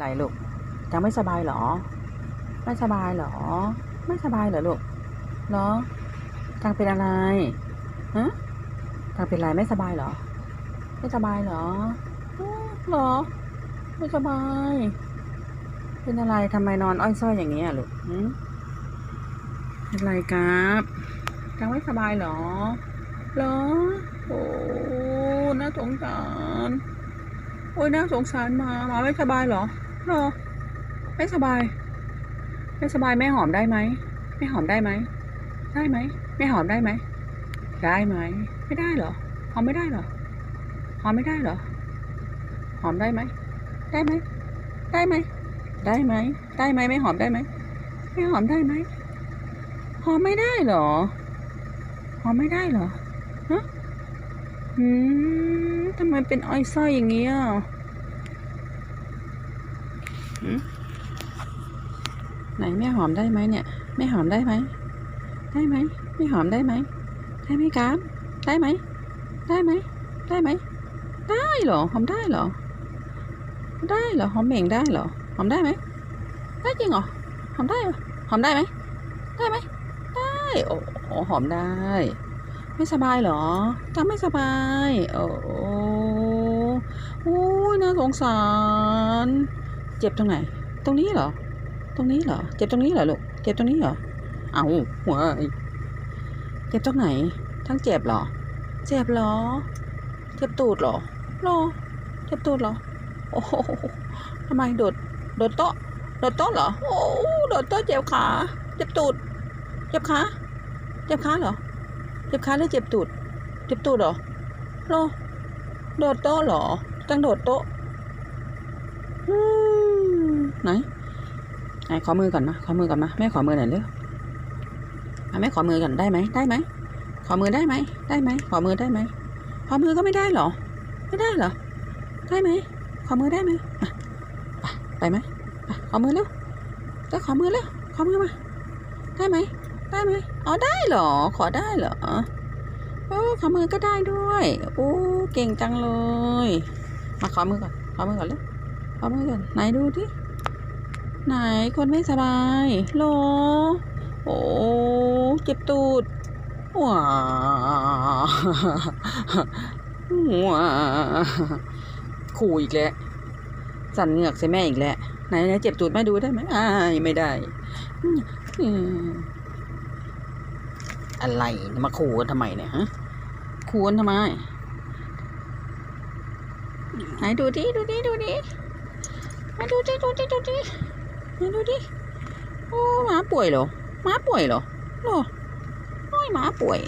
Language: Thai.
ไรลูกยังไม่สบายเหรอ ไม่สบายเหรอ ไม่สบายเหรอลูกเหรอจังเป็นอะไรฮะจังเป็นอะไรไม่สบายเหรอ ไม่สบายเหรอเหรอ ไม่สบาย เป็นอะไรทำไมนอนอ้อยส้อยอย่างนี้อะลูกหืมเป็นไรครับจังไม่สบายเหรอเหรอโอ้น่าสงสาร โอ้ยน่าสงสารมามาไม่สบายเหรอ หรอ ไม่สบาย ไม่สบายแม่หอมได้ไหมแม่หอมได้ไหม ได้ไหมแม่หอมได้ไหม ได้ไหม ไม่ได้เหรอ หอมไม่ได้เหรอ หอมไม่ได้เหรอ หอมได้ไหม ได้ไหม ได้ไหม ได้ไหม ได้ไหมไม่หอมได้ไหมไม่หอมได้ไหม หอมไม่ได้เหรอ หอมไม่ได้เหรอฮะอืมทำไมเป็นอ้อยส้อยอย่างนี้อะ ไหนแม่หอมได้ไหมเนี่ยแม่หอมได้ไหมได้ไหมไม่หอมได้ไหมได้ไหมครับได้ไหมได้ไหมได้ไหมได้เหรอหอมได้เหรอ ได้เหรอหอมเหม่งได้เหรอหอมได้ไหมได้จริงเหรอหอมได้หอมได้ไหมได้ไหมได้โอ้หอมได้ ไม่สบายเหรอจังไม่สบายโอ้โอ้น่าสงสาร เจ็บตรงไหน ตรงนี้เหรอ ตรงนี้เหรอ เจ็บตรงนี้เหรอลูก เจ็บตรงนี้เหรอ เอาหัวเจ็บตรงไหน ทั้งเจ็บเหรอ เจ็บเหรอ เจ็บตูดเหรอเหรอ เจ็บตูดเหรอ โอ้โหทำไมโดด โดดโต๊ะ โดดโต๊ะเหรอ โอ้โดดโต๊ะเจ็บขา เจ็บตูด เจ็บขา เจ็บขาเหรอ เจ็บขาหรือเจ็บตูด เจ็บตูดเหรอเหรอ โดดโต๊ะเหรอจังโดดโต๊ะอื ไหนไหนขอมือก่อนมาขอมือก่อนมาแม่ขอมือหน่อยเร็วอะแม่ขอมือก่อนได้ไหมได้ไหมขอมือได้ไหมได้ไหมขอมือได้ไหมขอมือก็ไม่ได้เหรอ ไม่ได้เหรอได้ไหมขอมือได้ไหมไปไหมขอมือเร็วจะขอมือเร็วขอมือมาได้ไหมได้ไหมอ๋อได้เหรอ ขอได้เหรอโอ้ขอมือก็ได้ด้วยโอ้เก่งจังเลย มาขอมือก่อนขอมือก่อนเลยขอมือก่อนไหนดูดิ ไหนคนไม่สบายโลโอ้เจ็บตูดว้าว้าขู่อีกแล้วสั่นเหงือกใส่แม่อีกแล้วไหนไหนเจ็บตูดแม่ดูได้ไหมอ้ายไม่ได้อะไรมาขู่กันทำไมเนี่ยฮะขู่กันทำไมไหนดูดิดูดิดูดิมาดูดิดูดิดูดิ มาดูดิ โอ้หมาป่วยเหรอหมาป่วยเหรอเหรอโอ้ยหมาป่วย